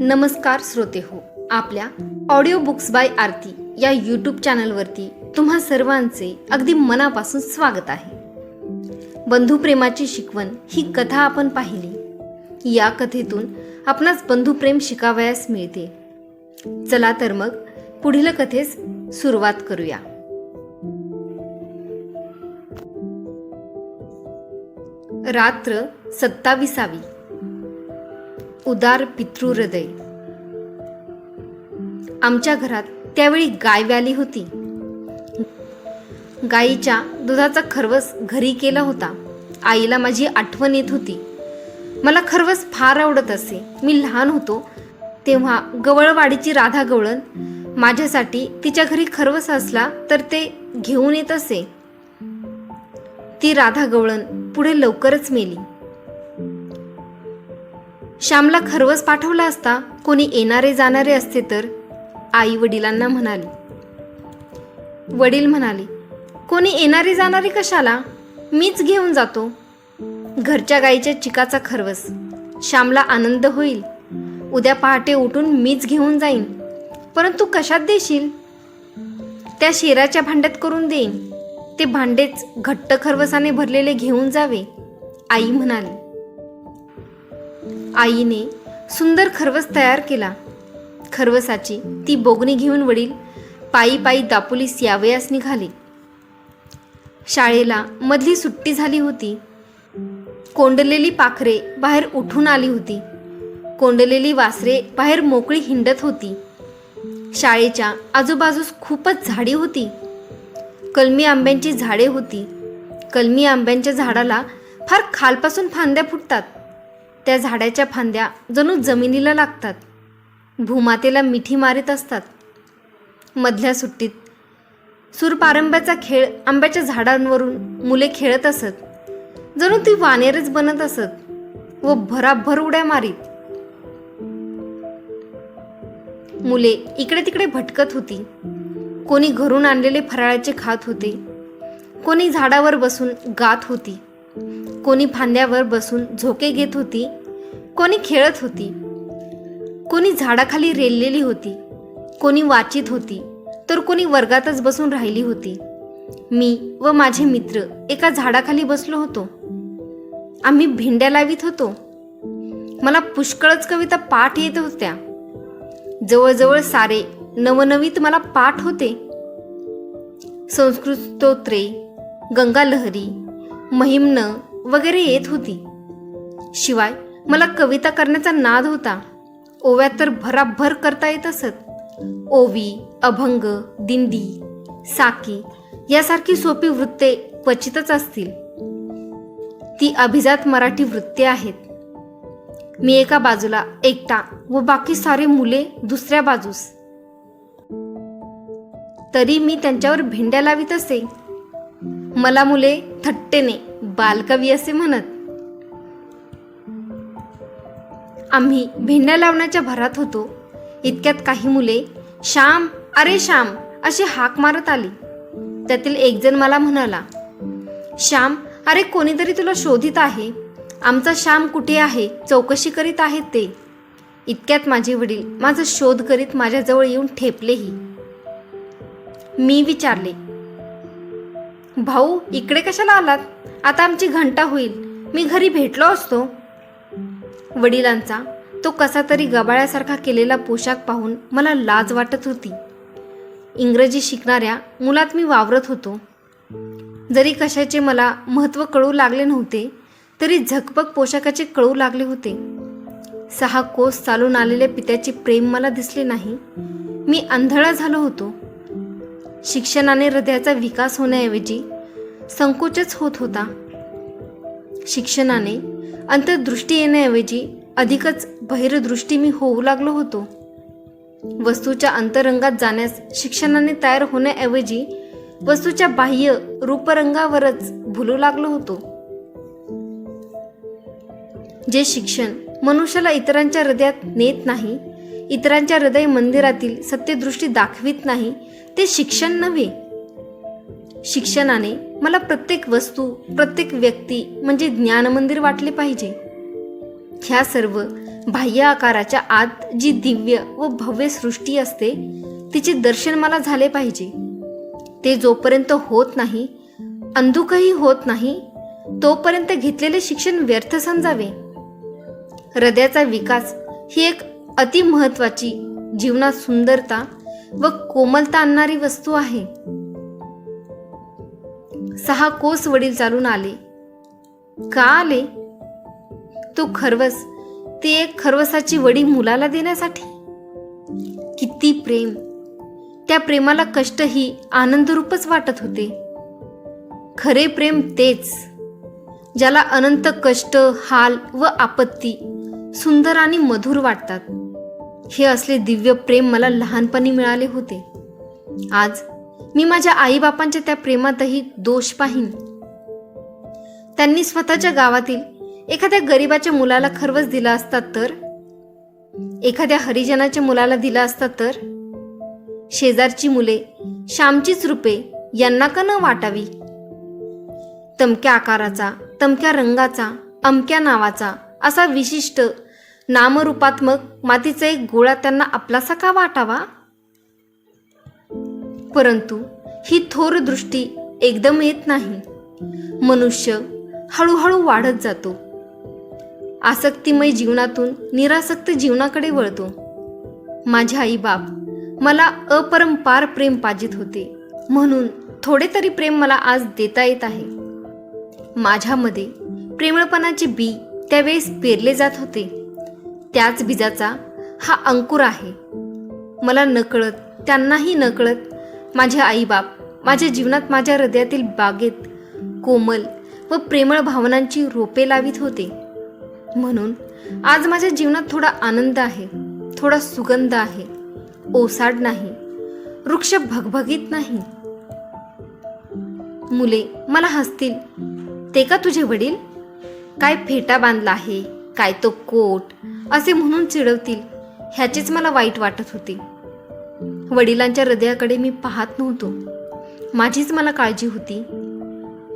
नमस्कार श्रोते हो आपल्या ऑडिओ बुक्स बाय आरती या यूट्यूब चॅनलवरती तुम्हा सर्वांचे अगदी मनापासून स्वागत आहे. बंधुप्रेमाची शिकवण ही कथा आपण पाहिली. या कथेतून आपणास बंधुप्रेम शिकावयास मिळते. चला तर मग पुढील कथेस सुरुवात करूया. रात्र सत्ताविसावी. उदार पितृहृदय आमच्या घरात त्यावेळी गाय व्याली होती. गायीच्या दुधाचा खरवस घरी केला होता. आईला माझी आठवण येत होती. मला खरवस फार आवडत असे. मी लहान होतो तेव्हा गवळवाडीची राधा गवळण माझ्यासाठी तिच्या घरी खरवस असला तर ते घेऊन येत असे. ती राधा गवळण पुढे लवकरच मेली. श्यामला खरवस पाठवला असता कोणी येणारे जाणारे असते तर आई वडिलांना म्हणाली. वडील म्हणाले कोणी येणारे जाणारे कशाला? मीच घेऊन जातो. घरच्या गाईच्या चिकाचा खरवस. श्यामला आनंद होईल. उद्या पहाटे उठून मीच घेऊन जाईन. परंतु कशात देशील? त्या शेराच्या भांड्यात करून देईन. ते भांडेच घट्ट खरवसाने भरलेले घेऊन जावे आई म्हणाली. आईने सुंदर खरवस तयार केला. खरवसाची ती बोगणी घेऊन वडील पायी पायी दापोलीस यावयास निघाले. शाळेला मधली सुट्टी झाली होती. कोंडलेली पाखरे बाहेर उठून आली होती. कोंडलेली वासरे बाहेर मोकळी हिंडत होती. शाळेच्या आजूबाजूस खूपच झाडी होती. कलमी आंब्यांची झाडे होती. कलमी आंब्यांच्या झाडाला फार खालपासून फांद्या फुटतात. त्या झाडाच्या फांद्या जणू जमिनीला लागतात. भूमातेला मिठी मारीत असतात. मधल्या सुट्टीत सूरपारंब्याचा खेळ आंब्याच्या झाडांवरून मुले खेळत असत. जणू ती वानेरच बनत असत व भराभर उड्या मारीत. मुले इकडे तिकडे भटकत होती. कोणी घरून आणलेले फराळाचे खात होते. कोणी झाडावर बसून गात होती. कोणी फांद्यावर बसून झोके घेत होती. कोणी खेळत होती. कोणी झाडाखाली रेललेली होती. कोणी वाचित होती. तर कोणी वर्गातच बसून राहिली होती. मी व माझे मित्र एका झाडाखाली बसलो होतो. आम्ही भेंड्या लावित होतो. मला पुष्कळच कविता पाठ येत होत्या. जवळजवळ सारे नवनवीत मला पाठ होते. संस्कृत स्तोत्रे गंगालहरी महिम्न वगैरे येत होती. शिवाय मला कविता करण्याचा नाद होता. ओव्यात तर भराभर करता येत असत. ओवी अभंग दिंडी साकी यासारखी सोपी वृत्ते क्वचितच असतील. ती अभिजात मराठी वृत्ते आहेत. मी एका बाजूला एकटा व बाकी सारे मुले दुसऱ्या बाजूस. तरी मी त्यांच्यावर भेंड्या लावीत असे. मला मुले थट्टेने बालकवी असे म्हणत. आम्ही भेंड्या लावण्याच्या भरात होतो. इतक्यात काही मुले श्याम अरे श्याम अशी हाक मारत आली. त्यातील एकजण मला म्हणाला श्याम अरे कोणीतरी तुला शोधित आहे. आमचा श्याम कुठे आहे? चौकशी करीत आहेत ते. इतक्यात माझे वडील माझा शोध करीत माझ्याजवळ येऊन ठेपलेही. मी विचारले भाऊ इकडे कशाला आलात? आता आमची घंटा होईल. मी घरी भेटलो असतो. वडिलांचा तो कसा तरी गबाळ्यासारखा केलेला पोशाख पाहून मला लाज वाटत होती. इंग्रजी शिकणाऱ्या मुलात मी वावरत होतो. जरी कशाचे मला महत्त्व कळू लागले नव्हते तरी झकपक पोशाखाचे कळू लागले होते. सहा कोस चालून आलेल्या पित्याचे प्रेम मला दिसले नाही. मी आंधळा झालो होतो. शिक्षणाने हृदयाचा विकास होण्याऐवजी संकोचच होत होता. शिक्षणाने अंतर्दृष्टी येण्याऐवजी अधिकच बहिरदृष्टी मी होऊ लागलो होतो. वस्तूच्या अंतरंगात जाण्यास शिक्षणाने तयार होण्याऐवजी वस्तूच्या बाह्य रूपरंगावरच भुलू लागलो होतो. जे शिक्षण मनुष्याला इतरांच्या हृदयात नेत नाही इतरांच्या हृदय मंदिरातील सत्यदृष्टी दाखवित नाही ते शिक्षण नव्हे. शिक्षणाने मला प्रत्येक वस्तू प्रत्येक व्यक्ती म्हणजे ज्ञानमंदिर वाटले पाहिजे. ह्या सर्व बाह्य आकाराच्या आत जी दिव्य व भव्य सृष्टी असते तिचे दर्शन मला झाले पाहिजे. ते जोपर्यंत होत नाही अंधुकही होत नाही तोपर्यंत घेतलेले शिक्षण व्यर्थ समजावे. हृदयाचा विकास ही एक अतिमहत्वाची जीवनात सुंदरता व कोमलता आणणारी वस्तू आहे. सहा कोस वडील चालून आले. का आले? तो खरवस ते एक खरवसाची वडी मुलाला देण्यासाठी? किती प्रेम. त्या प्रेमाला कष्टही आनंदरूपच वाटत होते. खरे प्रेम तेच ज्याला अनंत कष्ट हाल व आपत्ती सुंदर आणि मधुर वाटतात. हे असले दिव्य प्रेम मला लहानपणी मिळाले होते. आज मी माझ्या आईबापांच्या त्या प्रेमातही दोष पाहीन. त्यांनी स्वतःच्या गावातील एखाद्या गरिबाच्या मुलाला खरवस दिला असता तर एखाद्या हरिजनाच्या मुलाला दिला असता तर शेजारची मुले श्यामचीच रूपे यांना का न वाटावी? तमक्या आकाराचा तमक्या रंगाचा अमक्या नावाचा असा विशिष्ट नामरूपात्मक मातीचा एक गोळा त्यांना आपलासा का वाटावा? परंतु ही थोर दृष्टी एकदम येत नाही. मनुष्य हळूहळू वाढत जातो. आसक्तिमय जीवनातून निरासक्त जीवनाकडे वळतो. माझे आईबाप मला अपरंपार प्रेम पाजित होते. म्हणून थोडे तरी प्रेम मला आज देता येत आहे. माझ्यामध्ये प्रेमळपणाचे बी त्यावेळेस पेरले जात होते. त्याच बीजाचा हा अंकुर आहे. मला नकळत त्यांनाही नकळत माझे आईबाप माझ्या जीवनात माझ्या हृदयातील बागेत कोमल व प्रेमळ भावनांची रोपे लावित होते. म्हणून आज माझ्या जीवनात थोडा आनंद आहे थोडा सुगंध आहे ओसाड नाही वृक्ष भगभगीत नाही. मुले मला हसतील. ते का तुझे वडील? काय फेटा बांधला आहे काय तो कोट असे म्हणून चिडवतील ह्याचेच मला वाईट वाटत होते. वडिलांच्या हृदयाकडे मी पाहत नव्हतो. माझीच मला काळजी होती.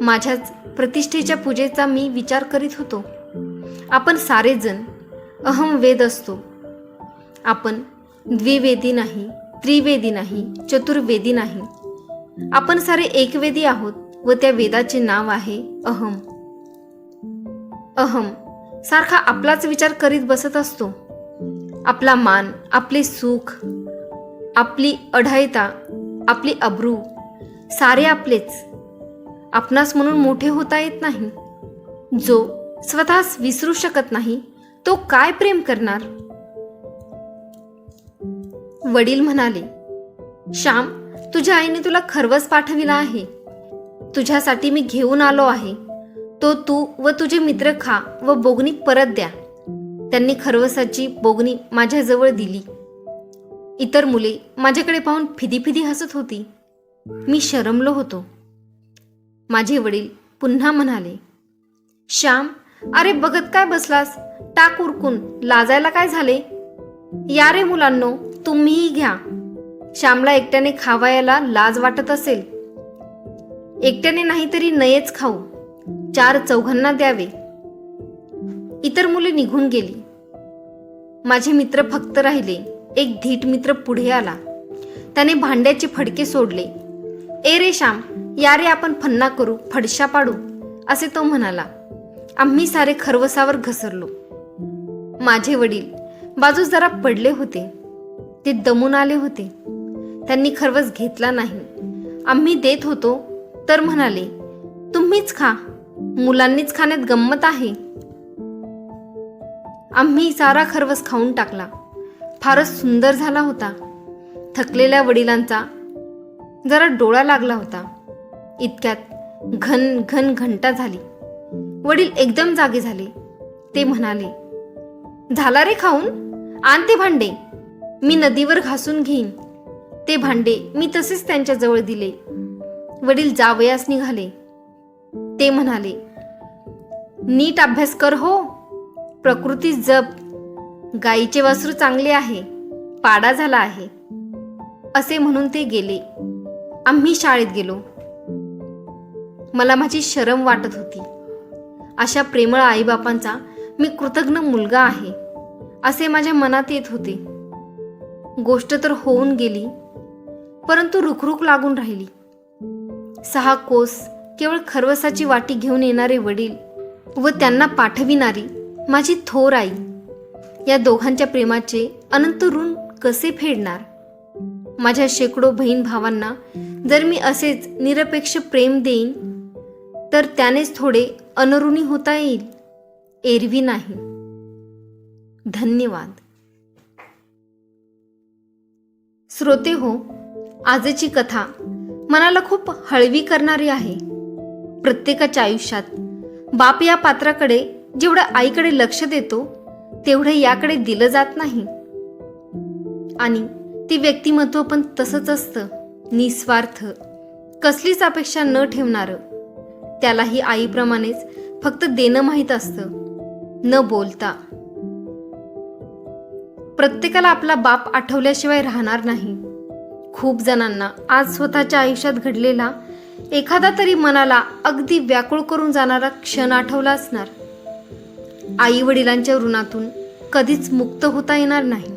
माझ्याच प्रतिष्ठेच्या पूजेचा मी विचार करीत होतो. आपण सारेजण अहम वेद असतो. आपण द्विवेदी नाही त्रिवेदी नाही चतुर्वेदी नाही. आपण सारे एकवेदी आहोत व त्या वेदाचे नाव आहे अहम. अहम सारखा आपलाच विचार करीत बसत असतो. आपला मान आपले सुख आपली अढायता आपली अब्रू सारे आपलेच. आपणास म्हणून मोठे होता येत नाही. जो स्वतःस विसरू शकत नाही तो काय प्रेम करणार? वडील म्हणाले श्याम तुझ्या आईने तुला खरवस पाठविला आहे. तुझ्यासाठी मी घेऊन आलो आहे. तो तू व तुझे मित्र खा व बोगणी परत द्या. त्यांनी खरवसाची बोगणी माझ्याजवळ दिली. इतर मुले माझ्याकडे पाहून फिदी फिदी हसत होती. मी शरमलो होतो. माझे वडील पुन्हा म्हणाले श्याम अरे बघत काय बसलास? टाक उरकून. लाजायला काय झाले? या रे मुलांनो तुम्हीही घ्या. श्यामला एकट्याने खावायला लाज वाटत असेल. एकट्याने नाहीतरी नयेच खाऊ. चार चौघांना द्यावे. इतर मुले निघून गेली. माझे मित्र फक्त राहिले. एक धीट मित्र पुढे आला. त्याने भांड्याचे फडके सोडले. ए रे श्याम या रे आपण फन्ना करू फडशा पाडू असे तो म्हणाला. आम्ही सारे खरवसावर घसरलो. माझे वडील बाजूस जरा पडले होते. ते दमून आले होते. त्यांनी खरवस घेतला नाही. आम्ही देत होतो तर म्हणाले तुम्हीच खा. मुलांनीच खाण्यात गंमत आहे. आम्ही सारा खरवस खाऊन टाकला. फारच सुंदर झाला होता. थकलेल्या वडिलांचा जरा डोळा लागला होता. इतक्यात घन घन घंटा झाली. वडील एकदम जागे झाले. ते म्हणाले झाला रे खाऊन? आण ते भांडे. मी नदीवर घासून घेईन. ते भांडे मी तसेच त्यांच्याजवळ दिले. वडील जावयास निघाले. ते म्हणाले नीट अभ्यास कर हो. प्रकृती जप गाईचे वासरू चांगले आहे पाडा झाला आहे. असे म्हणून ते गेले. आम्ही शाळेत गेलो. मला माझी शरम वाटत होती. अशा प्रेमळ आईबापांचा मी कृतज्ञ मुलगा आहे असे माझ्या मनात येत होते. गोष्ट तर होऊन गेली परंतु रुखरुख लागून राहिली. सहा कोस केवळ खरवसाची वाटी घेऊन येणारे वडील व त्यांना पाठविणारी माझी थोर आई या दोघांच्या प्रेमाचे अनंत ऋण कसे फेडणार? माझ्या शेकडो बहीण भावांना जर मी असेच निरपेक्ष प्रेम देईन तर त्यानेच थोडे अनरुणी होता येईल एरवी नाही. धन्यवाद. श्रोते हो आजची कथा मनाला खूप हळवी करणारी आहे. प्रत्येकाच्या आयुष्यात बाप या पात्राकडे जेवढं आईकडे लक्ष देतो तेवढं याकडे दिलं जात नाही. आणि ते व्यक्तिमत्व पण तसंच असतं निस्वार्थ. कसलीच अपेक्षा न ठेवणारं. त्यालाही आईप्रमाणेच फक्त देणं माहीत असतं न बोलता. प्रत्येकाला आपला बाप आठवल्याशिवाय राहणार नाही. खूप जणांना आज स्वतःच्या आयुष्यात घडलेला एखादा तरी मनाला अगदी व्याकुळ करून जाणारा क्षण आठवला असणार. आई वडिलांच्या ऋणातून कधीच मुक्त होता येणार नाही.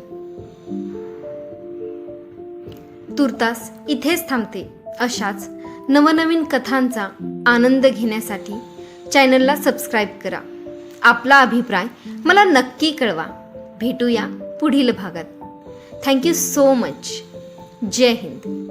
तुर्तास इथेच थांबते अशाच नवनवीन कथांचा आनंद घेण्यासाठी चॅनलला सबस्क्राईब करा. आपला अभिप्राय मला नक्की कळवा. भेटूया पुढील भागात. Thank you so much. Jai Hind.